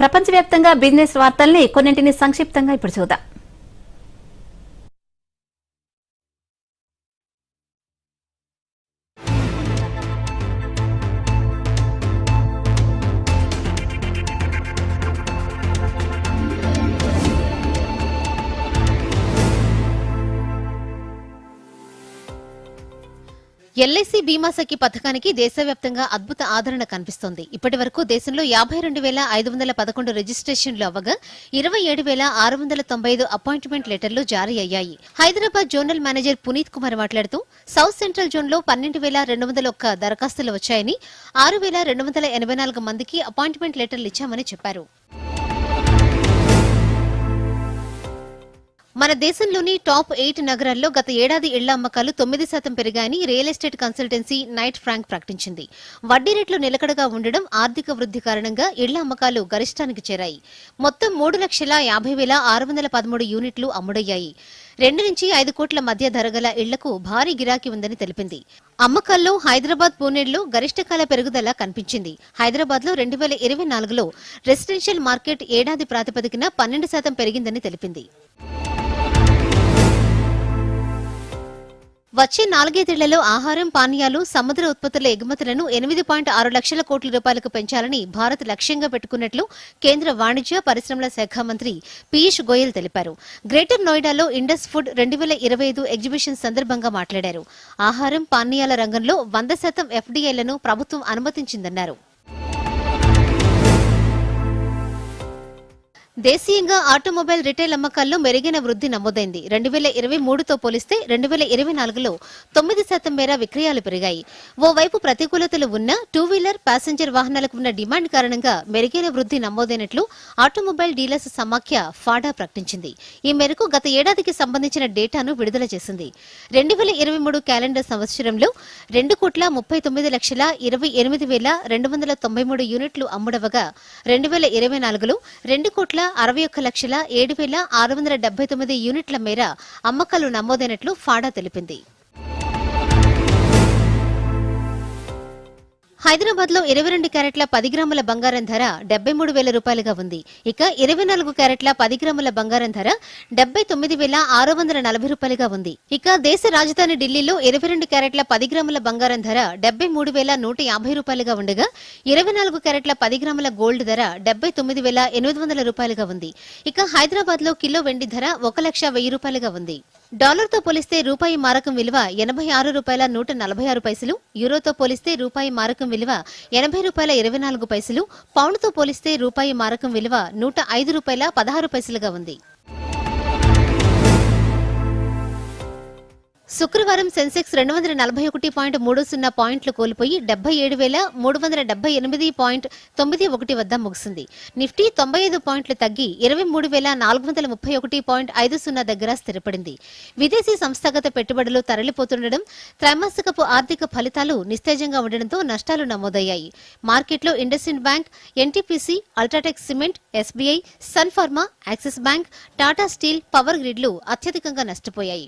ప్రపంచవ్యాప్తంగా బిజినెస్ వార్తల్ని కొన్నింటిని సంక్షిప్తంగా ఇప్పుడు చూద్దాం. ఎల్ఐసి బీమా సఖి పథకానికి దేశవ్యాప్తంగా అద్భుత ఆదరణ కనిపిస్తోంది. ఇప్పటి వరకు దేశంలో యాభై రెండు వేల ఐదు వందల పదకొండు రిజిస్ట్రేషన్లు అవ్వగా ఇరవై ఏడు వేల ఆరు వందల తొంభై ఐదు అపాయింట్మెంట్ లెటర్లు జారీ అయ్యాయి. హైదరాబాద్ జోనల్ మేనేజర్ పునీత్ కుమార్ మాట్లాడుతూ సౌత్ సెంట్రల్ జోన్లో పన్నెండు వేల రెండు వందల ఒక్క దరఖాస్తులు వచ్చాయని ఆరు వేల రెండు వందల ఎనభై నాలుగు మందికి అపాయింట్మెంట్ లెటర్లు ఇచ్చామని చెప్పారు. మన దేశంలోని టాప్ ఎయిట్ నగరాల్లో గత ఏడాది ఇళ్ళ అమ్మకాలు తొమ్మిది శాతం పెరిగాయని real estate consultancy Knight Frank ప్రకటించింది. వడ్డీ రేట్లు నిలకడగా ఉండడం ఆర్థిక వృద్ధి కారణంగా ఇళ్ళ అమ్మకాలు గరిష్టానికి చేరాయి. మొత్తం మూడు లక్షల యాభై వేల ఆరు వందల పదమూడు యూనిట్లు అమ్ముడయ్యాయి. రెండు నుంచి ఐదు కోట్ల మధ్య ధర గల ఇళ్ళకు భారీ గిరాకీ ఉందని తెలిపింది. అమ్మకాల్లో హైదరాబాద్ పూణేల్లో గరిష్టకాల పెరుగుదల కనిపించింది. హైదరాబాద్లో రెండు వేల ఇరవై నాలుగులో రెసిడెన్షియల్ మార్కెట్ ఏడాది ప్రాతిపదికన పన్నెండు శాతం పెరిగిందని తెలిపింది. వచ్చే నాలుగైదేళ్ళలో ఆహారం పానీయాలు సముద్ర ఉత్పత్తుల ఎగుమతులను ఎనిమిది పాయింట్ ఆరు లక్షల కోట్ల రూపాయలకు పెంచాలని భారత్ లక్ష్యంగా పెట్టుకున్నట్లు కేంద్ర వాణిజ్య పరిశ్రమల శాఖ మంత్రి పీయూష్ గోయల్ తెలిపారు. గ్రేటర్ నోయిడాలో ఇండస్ ఫుడ్ రెండు వేల ఇరవై ఐదు ఎగ్జిబిషన్ సందర్భంగా మాట్లాడారు. ఆహారం పానీయాల రంగంలో వంద శాతం ఎఫ్డీఐలను ప్రభుత్వం అనుమతించిందన్నారు. దేశీయంగా ఆటోమొబైల్ రిటైల్ అమ్మకాల్లో మెరుగైన వృద్ధి నమోదైంది. రెండు వేల ఇరవై మూడుతో పోలిస్తే రెండు వేల ఇరవై నాలుగులో తొమ్మిది శాతం మేర విక్రయాలు పెరిగాయి. ఓవైపు ప్రతికూలతలు ఉన్నా టూ వీలర్ ప్యాసింజర్ వాహనాలకు ఉన్న డిమాండ్ కారణంగా మెరుగైన వృద్ధి నమోదైనట్లు ఆటోమొబైల్ డీలర్స్ సమాఖ్య ఫాడా ప్రకటించింది. ఈ మేరకు గత ఏడాదికి సంబంధించిన డేటాను విడుదల చేసింది. రెండు వేల ఇరవై మూడు క్యాలెండర్ సంవత్సరంలో రెండు కోట్ల ముప్పై తొమ్మిది లక్షల ఇరవై ఎనిమిది వేల రెండు వందల తొంభై మూడు యూనిట్లు అమ్ముడవగా రెండు వేల ఇరవై నాలుగులో రెండు కోట్ల అరవై ఒక్క లక్షల ఏడు వేల ఆరు వందల డెబ్బై తొమ్మిది యూనిట్ల మేర అమ్మకాలు నమోదైనట్లు ఫాడా తెలిపింది. హైదరాబాద్లో ఇరవై రెండు క్యారెట్ల పది గ్రాముల బంగారం ధర డెబ్బై మూడు వేల రూపాయలుగా ఉంది. ఇక ఇరవై నాలుగు క్యారెట్ల పది గ్రాముల బంగారం ధర డెబ్బై తొమ్మిది వేల ఆరు వందల నలభై రూపాయలుగా ఉంది. ఇక దేశ రాజధాని ఢిల్లీలో ఇరవై రెండు క్యారెట్ల పది గ్రాముల బంగారం ధర డెబ్బై మూడు వేల నూట యాభై రూపాయలుగా ఉండగా ఇరవై నాలుగు క్యారెట్ల పది గ్రాముల గోల్డ్ ధర డెబ్బై తొమ్మిది వేల ఎనిమిది వందల రూపాయలుగా ఉంది. ఇక హైదరాబాద్లో కిలో వెండి ధర ఒక లక్ష వెయ్యి రూపాయలుగా ఉంది. డాలర్తో పోలిస్తే రూపాయి మారకం విలువ ఎనభై ఆరు రూపాయల నూట నలభై ఆరు పైసలు యూరోతో పోలిస్తే రూపాయి మారకం విలువ ఎనభై రూపాయల ఇరవై నాలుగు పైసలు పౌండ్తో పోలిస్తే రూపాయి మారకం విలువ నూట ఐదు రూపాయల పదహారు పైసలుగా ఉంది. శుక్రవారం సెన్సెక్స్ రెండు వందల నలభై ఒకటి పాయింట్ మూడు సున్నా పాయింట్లు కోల్పోయి డెబ్బై ఏడు వేల మూడు వందల డెబ్బై ఎనిమిది పాయింట్ తొమ్మిది ఒకటి వద్ద ముగిసింది. నిఫ్టీ తొంభై ఐదు పాయింట్లు తగ్గి ఇరవై మూడు వేల నాలుగు వందల ముప్పై ఒకటి పాయింట్ ఐదు సున్నా దగ్గర స్థిరపడింది. విదేశీ సంస్థాగత పెట్టుబడులు తరలిపోతుండడం త్రైమాసికపు ఆర్థిక ఫలితాలు నిస్తేజంగా ఉండడంతో నష్టాలు నమోదయ్యాయి. మార్కెట్లో IndusInd bank NTPC UltraTech cement SBI Sun Pharma Axis bank Tata steel power గ్రిడ్లు అత్యధికంగా నష్టపోయాయి.